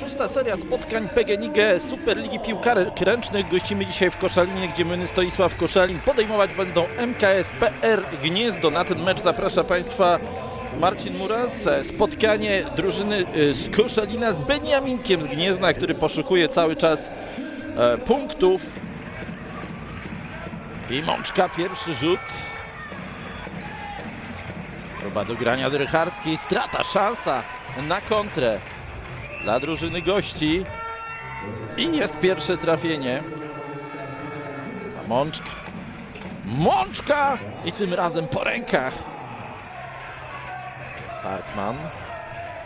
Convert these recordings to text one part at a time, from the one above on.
Szósta seria spotkań PGNiG Superligi Piłkarek Ręcznych. Gościmy dzisiaj w Koszalinie, gdzie młyny Stoisław Koszalin podejmować będą MKS PR Gniezdo. Na ten mecz zaprasza Państwa Marcin Muras. Spotkanie drużyny y, z Koszalina z Beniaminkiem z Gniezna, który poszukuje cały czas e, punktów. I Mączka, pierwszy rzut. Próba do grania do Rycharskiej, strata, szansa na kontrę dla drużyny gości. I jest pierwsze trafienie. Za Mączka. Mączka! I tym razem po rękach. Startman.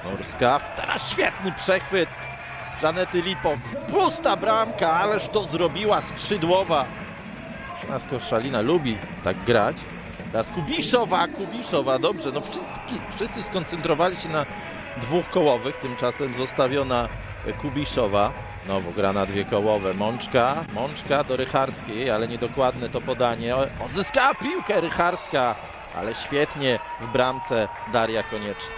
Norska. Teraz świetny przechwyt. Żanety Lipok. Pusta bramka, ależ to zrobiła skrzydłowa. Szlasko Szalina lubi tak grać. Teraz Kubiszowa, Kubiszowa, dobrze. No wszyscy, wszyscy skoncentrowali się na dwóch kołowych, tymczasem zostawiona Kubiszowa. Znowu gra na dwie kołowe. Mączka, Mączka do Rycharskiej, ale niedokładne to podanie. Odzyskała piłkę Rycharska, ale świetnie w bramce Daria Konieczna.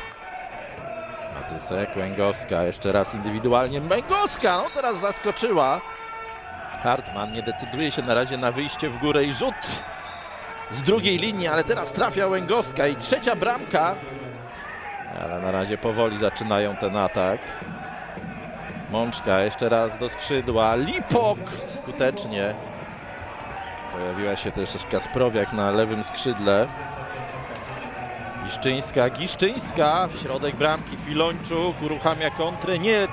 Matysek, Łęgowska, jeszcze raz indywidualnie. Łęgowska, no teraz zaskoczyła. Hartman nie decyduje się na razie na wyjście w górę i rzut z drugiej linii, ale teraz trafia Łęgowska i trzecia bramka. Ale na razie powoli zaczynają ten atak. Mączka jeszcze raz do skrzydła. Lipok skutecznie. Pojawiła się też Kasprowiak na lewym skrzydle. Giszczyńska, Giszczyńska, w środek bramki, Filończuk uruchamia kontrę, nie,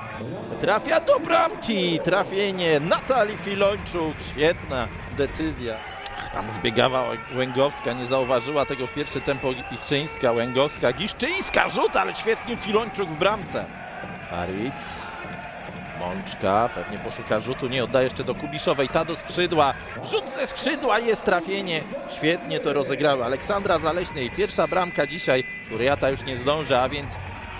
trafia do bramki, trafienie Natalii Filończuk, świetna decyzja. Tam zbiegała Łę- Łęgowska, nie zauważyła tego w pierwsze tempo Giszczyńska, Łęgowska, Giszczyńska, rzut, ale świetnie Filończuk w bramce. Paric, Mączka, pewnie poszuka rzutu, nie oddaje jeszcze do Kubiszowej, ta do skrzydła, rzut ze skrzydła, jest trafienie, świetnie to rozegrały Aleksandra Zaleśnej, pierwsza bramka dzisiaj, Kuriata już nie zdąży, a więc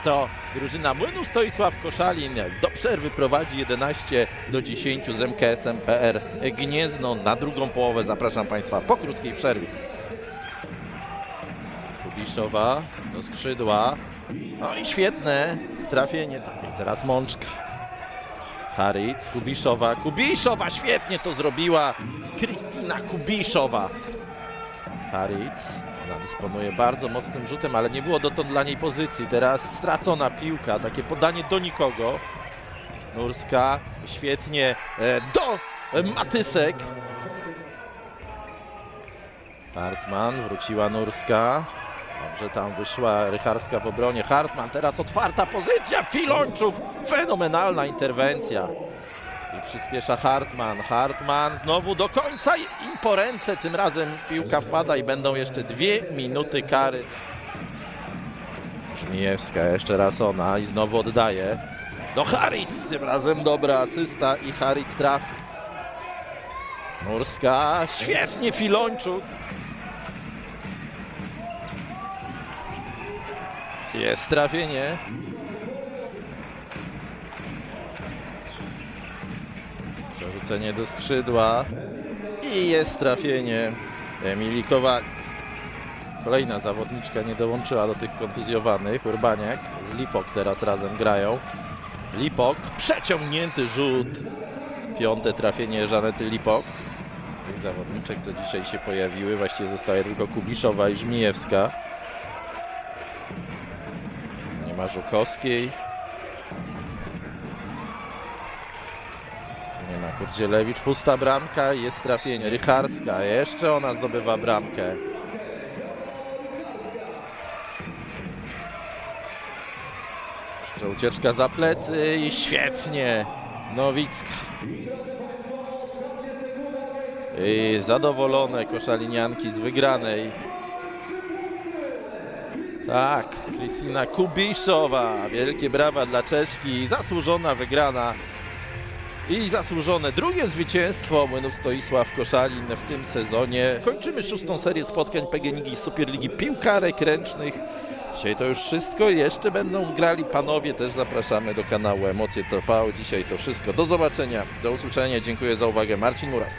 to drużyna Młynu Stoisław Koszalin do przerwy prowadzi 11 do 10 z MKS-em PR Gniezno na drugą połowę, zapraszam Państwa po krótkiej przerwie. Kubiszowa do skrzydła, no i świetne trafienie, i teraz Mączka. Haritz, Kubiszowa, Kubiszowa świetnie to zrobiła. Krystyna Kubiszowa. Haritz, ona dysponuje bardzo mocnym rzutem, ale nie było dotąd dla niej pozycji. Teraz stracona piłka, takie podanie do nikogo. Nurska, świetnie e, do e, Matysek. Hartman, wróciła Nurska. Dobrze tam wyszła Rycharska w obronie. Hartman, teraz otwarta pozycja. Filończuk, fenomenalna interwencja. I przyspiesza Hartman. Hartman znowu do końca i po ręce. Tym razem piłka wpada i będą jeszcze dwie minuty kary. Żmijewska, jeszcze raz ona i znowu oddaje. Do Haritz, tym razem dobra asysta i Haritz trafi. Murska, świetnie Filończuk. Jest trafienie. Przerzucenie do skrzydła. I jest trafienie Emilii Kowalik. Kolejna zawodniczka nie dołączyła do tych kontuzjowanych. Urbaniak z Lipok teraz razem grają. Lipok, przeciągnięty rzut. Piąte trafienie Żanety Lipok. Z tych zawodniczek, co dzisiaj się pojawiły, właściwie zostaje tylko Kubiszowa i Żmijewska. Nie ma Żukowskiej. Kurdzielewicz. Pusta bramka. Jest trafienie. Rycharska. Jeszcze ona zdobywa bramkę. Jeszcze ucieczka za plecy i świetnie. Nowicka. I zadowolone koszalinianki z wygranej. Tak, Krystyna Kubiszowa. Wielkie brawa dla Czeszki. Zasłużona wygrana. I zasłużone drugie zwycięstwo Młynów Stoisław Koszalin w tym sezonie. Kończymy szóstą serię spotkań PGNiG Superligi Piłkarek Ręcznych. Dzisiaj to już wszystko. Jeszcze będą grali panowie. Też zapraszamy do kanału Emocje TV. Dzisiaj to wszystko. Do zobaczenia, do usłyszenia. Dziękuję za uwagę. Marcin Muras.